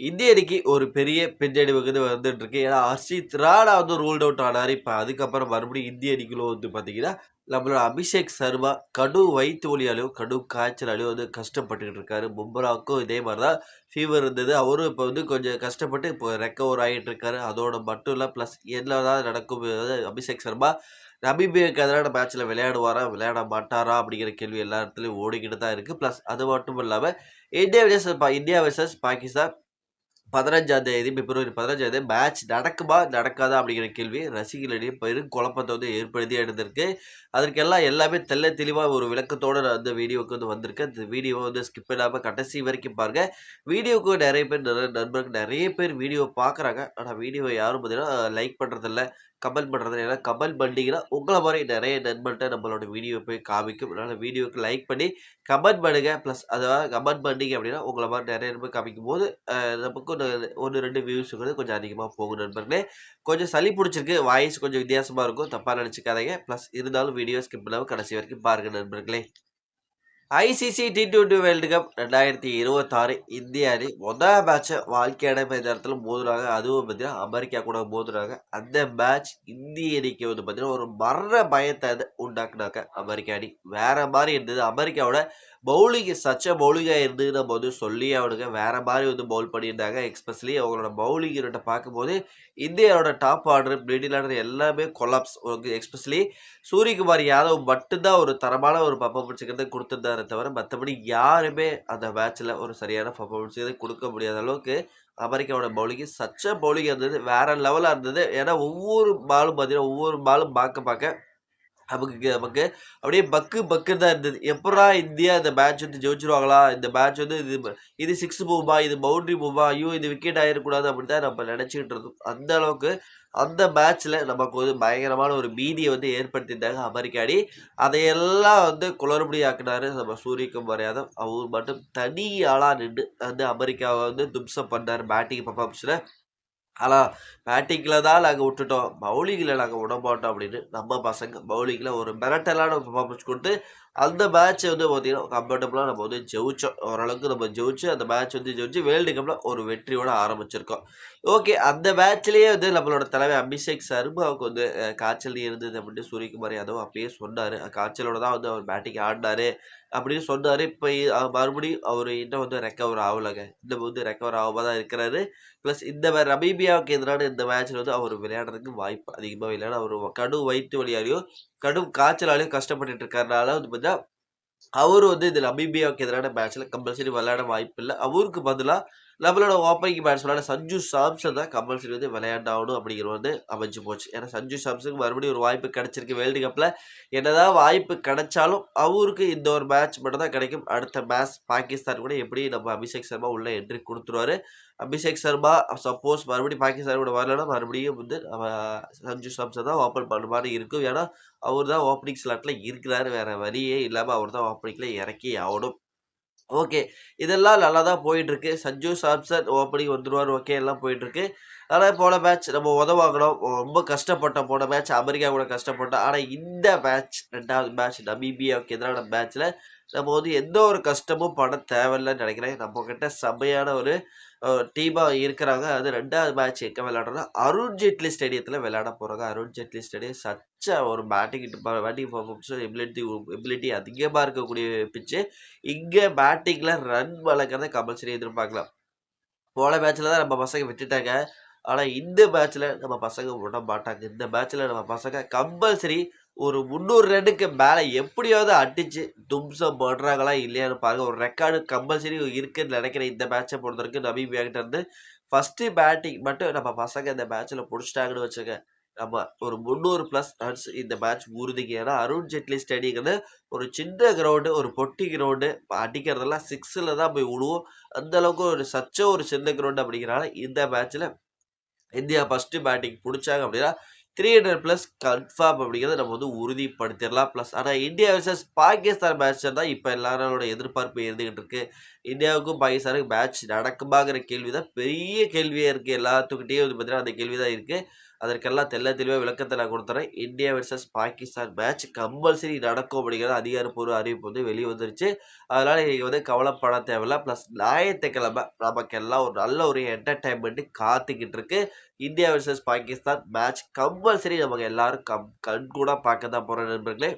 இந்திய அணிக்கு ஒரு பெரிய பின்னடைவு வந்து வந்துட்டு இருக்கு. ஏன்னா, ஹர்ஷித் ராணா வந்து ரூல்ட் அவுட் ஆனார் இப்போ அதுக்கப்புறம் மறுபடியும் இந்திய அணிக்குள்ள வந்து பார்த்தீங்கன்னா, நம்மளோட அபிஷேக் சர்மா கடும் வயிற்று வலியாலயும், கடும் காய்ச்சலாலையும் வந்து கஷ்டப்பட்டுக்கிட்டு இருக்காரு. பும்ராவுக்கும் இதே மாதிரி தான் ஃபீவர் இருந்தது. அவரும் இப்போ வந்து கொஞ்சம் கஷ்டப்பட்டு இப்போ ரெக்கவர் ஆகிட்டு இருக்காரு. அதோட மட்டும் இல்லை ப்ளஸ் என்னதான் நடக்கும் அபிஷேக் சர்மா நமீபியாவுக்கு எதிரான மேட்ச்சில் விளையாடுவாரா? விளையாட மாட்டாரா? அப்படிங்கிற கேள்வி எல்லா இடத்துலையும் ஓடிக்கிட்டு தான் இருக்குது ப்ளஸ் அது மட்டும் இல்லாமல் India versus India versus Pakistan 15ஆம் தேதி பிப்ரவரி 15ஆம் தேதி மேட்ச் நடக்குமா? நடக்காதா? அப்படிங்கிற கேள்வி ரசிகர்களிடையே பெரும் குழப்பத்தை வந்து ஏற்படுத்தி எடுத்திருக்கு. அதற்கெல்லாம் எல்லாமே தெல்ல தெளிவாக ஒரு விளக்கத்தோடு நான் அந்த வீடியோவுக்கு வந்து வந்திருக்கேன். இந்த வீடியோவை வந்து ஸ்கிப் இல்லாமல் கடைசி வரைக்கும் பாருங்க. வீடியோவுக்கு நிறைய பேர் நிறைய நண்பர்கள் நிறைய பேர் வீடியோ பார்க்குறாங்க. ஆனால் வீடியோவை யாரும் பார்த்தீங்கன்னா, லைக் பண்ணுறதில்ல கமெண்ட் பண்ணுறது ஏன்னா கமெண்ட் பண்ணிங்கன்னா உங்களை மாதிரி நிறைய நண்பர்கள்ட்ட நம்மளோட வீடியோ போய் காமிக்கும். அதனால் வீடியோவுக்கு லைக் பண்ணி கமெண்ட் பண்ணுங்கள் பிளஸ் அதாவது கமெண்ட் பண்ணிங்க அப்படின்னா, உங்களை மாதிரி நிறைய நண்பர் காமிக்கும்போது, அ நமக்கும் ஒரு 1, 2 வியூஸ்ங்கிறது கொஞ்சம் அதிகமாக போகும் நண்பர்களே. கொஞ்சம் சளி பிடிச்சிருக்கு வாய்ஸ் கொஞ்சம் வித்தியாசமாக இருக்கும். தப்பாக நினச்சிக்காதீங்க ப்ளஸ் இருந்தாலும் வீடியோ ஸ்கிப் பண்ணாமல் கடைசி வரைக்கும் பாருங்கள் நண்பர்களே. ஐசிசி டி20 வேர்ல்டு கப் 2026 இந்திய அணி மொத மேட்ச்சை வாழ்க்கையான நேரத்தில் மோதுறாங்க. அதுவும் பார்த்தீங்கன்னா, அமெரிக்கா கூட மோதுறாங்க. அந்த மேட்ச் இந்திய அணிக்கு வந்து பார்த்தீங்கன்னா, ஒரு மரண பயத்தை வந்து உண்டாக்குனாங்க அமெரிக்கா அணி. வேற மாதிரி இருந்தது. அமெரிக்காவோட பவுலிங் சச்ச பவுலிங்காக பவுலிங்கா நம்ம வந்து சொல்லி ஆகணுங்க. வேறு மாதிரி வந்து பவுல் பண்ணியிருந்தாங்க. எக்ஸ்பெஷலி அவங்களோட பவுலிங் யூனிட்டை பார்க்கும்போது, இந்தியாவோட டாப் ஆர்டர், மிடில் ஆர்டர் எல்லாமே கொலாப்ஸ். எக்ஸ்பெஷலி சூரியகுமார் யாதவ் மட்டும்தான் ஒரு தரமான ஒரு பர்ஃபார்மன்ஸுக்கு கொடுத்துருந்தாரே தவிர, மற்றபடி யாருமே அந்த மேட்ச்சில் ஒரு சரியான பெர்ஃபார்மன்ஸ்ங்கிறத கொடுக்க முடியாத அளவுக்கு அமெரிக்காவோட பவுலிங்கு சச்ச பவுலிங் இருந்தது. வேற லெவலாக இருந்தது. ஏன்னா ஒவ்வொரு பாலும் பார்த்தீங்கன்னா, ஒவ்வொரு பாலும் பார்க்க பார்க்க நமக்கு நமக்கு அப்படியே பக்கு பக்குன்னு தான் இருந்தது. எப்புட்றா இந்தியா இந்த மேட்ச் வந்து ஜெயிச்சிருவாங்களா இந்த மேட்ச் வந்து இது இது சிக்ஸ் மூவா? இது பவுண்டரி மூவா? ஐயோ! இது விக்கெட் ஆகிடக்கூடாது அப்படின்னு தான் நம்ம நினச்சிக்கிட்டு இருந்தோம். அந்த அளவுக்கு அந்த மேட்ச்சில் நமக்கு வந்து பயங்கரமான ஒரு பீதியை வந்து ஏற்படுத்தியிருந்தாங்க அமெரிக்க அடி அதையெல்லாம் வந்து குளறுபடியாக்குனாரு நம்ம சூரியகுமார் யாதவ். அவர் மட்டும் தனி நின்று வந்து அமெரிக்காவை வந்து தும்சம் பண்ணாரு பேட்டிங் பர்ஃபார்மன்ஸில் ஆனால் பேட்டிங்கில் தான் நாங்கள் விட்டுட்டோம். மௌலிங்கில் நாங்கள் விட மாட்டோம் அப்படின்னு நம்ம பசங்க பவுலிங்கில் ஒரு மிரட்டலான பர்ஃபார்மன்ஸ் கொடுத்து அந்த மேட்ச் வந்து பார்த்தீங்கன்னா, கம்ஃபர்டபுளாக நம்ம வந்து ஜெயிச்சோம். ஓரளவுக்கு நம்ம ஜெயிச்சு, அந்த மேட்ச் வந்து ஜெயிச்சு வேர்ல்டு கப்பில் ஒரு வெற்றியோட ஆரம்பிச்சிருக்கோம். ஓகே அந்த மேட்ச்லேயே வந்து நம்மளோட தலைவர் அபிஷேக் சர்மாவுக்கு வந்து காய்ச்சல் இருந்தது அப்படின்னு சூரியகுமார் யாதவ் அப்பயே சொன்னார் காய்ச்சலோட தான் வந்து அவர் பேட்டிங் ஆடினார் அப்படின்னு சொன்னார் இப்போ மறுபடியும் அவர் இன்னும் வந்து ரெக்கவர் ஆகலைங்க இன்னும் வந்து ரெக்கவர் ஆகாம தான் இருக்கிறாரு. ப்ளஸ் இந்த நமீபியாவுக்கு எதிரான இந்த மேட்ச்சில் வந்து அவர் விளையாடுறதுக்கு வாய்ப்பு அதிகமாக விளையாட அவர் கடு வயிற்று வழியாலையோ கடும் காய்ச்சலாலையும் கஷ்டப்பட்டுட்டு இருக்கிறனால வந்து பார்த்தீங்கன்னா, அவரு வந்து இதில் நமீபியாவுக்கு எதிரான மேட்ச்ல கம்பல்சரி விளையாட இல்லை அவருக்கு பதிலாக நம்மளோட ஓப்பனிங் பேட்ஸ்மேனான சஞ்சு சாம்சன் தான் கம்பல்சரி வந்து விளையாண்டாகணும் அப்படிங்கிறது வந்து அமைஞ்சு போச்சு. ஏன்னா சஞ்சு சாம்சனுக்கு மறுபடியும் ஒரு வாய்ப்பு கிடைச்சிருக்கு வேர்ல்டு கப்பில் என்னதான் வாய்ப்பு கிடைச்சாலும், அவருக்கு இந்த ஒரு மேட்ச் மட்டும் தான் கிடைக்கும். அடுத்த மேட்ச் பாகிஸ்தான் கூட எப்படி நம்ம அபிஷேக் சர்மா உள்ள என்ட்ரி கொடுத்துருவாரு அபிஷேக் சர்மா சப்போஸ் மறுபடியும் பாகிஸ்தான் கூட வரலன்னா, மறுபடியும் வந்து நம்ம சஞ்சு சாம்சன் தான் ஓப்பன் பண்ற இருக்கும். ஏன்னா, அவர் தான் ஓப்பனிங் ஸ்லாட்டில் இருக்கிறாரு. வேற வழியே இல்லாமல் அவர் தான் ஓப்பனிங்கில் இறக்கி ஆகணும் ஓகே. இதெல்லாம் நல்லா தான் போயிட்டுருக்கு. சஞ்சு சாம்சன் ஓப்பனிங் வந்துடுவார் ஓகே எல்லாம் போயிட்டுருக்கு. ஆனால் போன மேட்ச் நம்ம உத ரொம்ப கஷ்டப்பட்டோம். போன மேட்ச் அமெரிக்கா கூட கஷ்டப்பட்டோம். ஆனால் இந்த மேட்ச் ரெண்டாவது மேட்ச் நமீபியாவுக்கு எதிரான மேட்ச்சில் நம்ம வந்து எந்த ஒரு கஷ்டமும் பட தேவையில்லைன்னு நினைக்கிறேன் நம்மக்கிட்ட செம்மையான ஒரு டீமாக இருக்கிறாங்க. அது ரெண்டாவது மேட்ச் எங்கே விளையாடுறோம்னா, அருண் ஜேட்லி ஸ்டேடியத்தில் விளையாட போகிறாங்க அருண் ஜேட்லி ஸ்டேடியம் சச் ஒரு பேட்டிங் பேட்டிங் பர்ஃபார்மன்ஸும் எபிலிட்டி எபிலிட்டி அதிகமாக இருக்கக்கூடிய பிச்சு இங்கே பேட்டிங்கில் ரன் வளர்க்குறத கம்பல்சரி எதிர்பார்க்கலாம். போன மேட்ச்சில் தான் நம்ம பசங்க விட்டுட்டாங்க. ஆனால் இந்த மேட்ச்சில் நம்ம பசங்க விட மாட்டாங்க. இந்த மேட்ச்சில் நம்ம பசங்க கம்பல்சரி ஒரு 300 ரன்னுக்கு மேலே எப்படியாவது அடிச்சு தும்சம் போடுறாங்களா இல்லையான்னு பாருங்க. ஒரு ரெக்கார்டு கம்பல்சரி இருக்குன்னு நினைக்கிறேன் இந்த மேட்சை பொறுத்த வரைக்கும் நமீபியா கிட்ட இருந்து. ஃபர்ஸ்ட் பேட்டிங் மட்டும் நம்ம பசங்க இந்த மேட்ச்ல பிடிச்சிட்டாங்கன்னு வச்சுக்க நம்ம ஒரு 300 பிளஸ் ரன்ஸ் இந்த மேட்ச் உறுதிங்க. ஏன்னா அருண் ஜேட்லி ஸ்டேடியம்ங்கிறது ஒரு சின்ன கிரவுண்டு, ஒரு பொட்டி கிரவுண்டு. அடிக்கிறதெல்லாம் சிக்ஸில் தான் போய் விழுவும். அந்த அளவுக்கு ஒரு சச்ச ஒரு சின்ன கிரவுண்டு அப்படிங்கிறனால, இந்த மேட்ச்ல இந்தியா ஃபர்ஸ்ட் பேட்டிங் பிடிச்சாங்க அப்படின்னா, த்ரீ ஹண்ட்ரட் ப்ளஸ் கன்ஃபார்ம் அப்படிங்கிறத நம்ம வந்து உறுதிப்படுத்திடலாம். ப்ளஸ் ஆனால் இந்தியா வர்சஸ் பாகிஸ்தான் மேட்ச் தான் இப்போ எல்லாரோட எதிர்பார்ப்பு இருந்துகிட்டு இருக்கு. இந்தியாவுக்கும் பாகிஸ்தானுக்கும் மேட்ச் நடக்குமாங்கிற கேள்வி தான் பெரிய கேள்வியாக இருக்குது எல்லாத்துக்கிட்டேயும் வந்து பார்த்தீங்கன்னா, அந்த கேள்வி தான் இருக்குது அதற்கெல்லாம் தெல்ல தெளிவாக விளக்கத்தை நான் கொடுத்துறேன் India versus Pakistan match compulsory நடக்கும் அப்படிங்கிற அதிகாரப்பூர்வ அறிவிப்பு வந்து வெளியே வந்துருச்சு. அதனால் நீங்கள் வந்து கவலைப்பட தேவையில்ல. ப்ளஸ் ஞாயிற்றுக்கிழமை நமக்கெல்லாம் ஒரு நல்ல ஒரு என்டர்டைன்மெண்ட்டு காத்துக்கிட்டு இருக்கு. India versus Pakistan match compulsory நமக்கு எல்லாரும் கம் கண்கூடா பார்க்க தான் போகிற நண்பர்களே.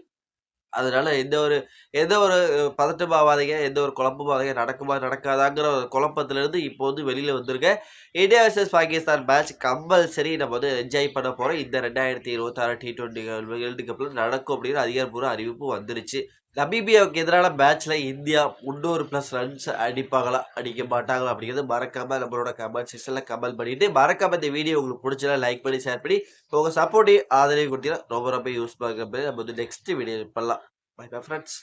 அதனால எந்த ஒரு எந்த ஒரு பதட்டமும் எந்த ஒரு குழப்பமும் நடக்குமா? நடக்காதாங்கிற ஒரு குழப்பத்திலிருந்து இப்போ வந்து வெளியில் வந்துருங்க. India versus Pakistan match compulsory நம்ம வந்து என்ஜாய் பண்ண போகிறோம் இந்த 2026 டி20 வேர்ல்டு கப்பில் நடக்கும் அப்படிங்கிற அதிகாரப்பூர்வ அறிவிப்பு வந்துருச்சு. நமீபியாவுக்கு எதிரான மேட்ச்ல இந்தியா 300 பிளஸ் ரன்ஸ் அடிப்பாங்களா? அடிக்க மாட்டாங்களா? அப்படிங்கிறது மறக்காம நம்மளோட கமெண்ட் செக்ஷன்ல கமெண்ட் பண்ணிட்டு, மறக்காம இந்த வீடியோ உங்களுக்கு பிடிச்சதா லைக் பண்ணி, ஷேர் பண்ணி உங்க சப்போர்ட்டையும் ஆதரவு கொடுத்தீங்கன்னா ரொம்ப ரொம்ப யூஸ்ஃபுல்லா இருக்கும். நம்ம வந்து நெக்ஸ்ட் வீடியோ பண்ணலாம். Bye bye friends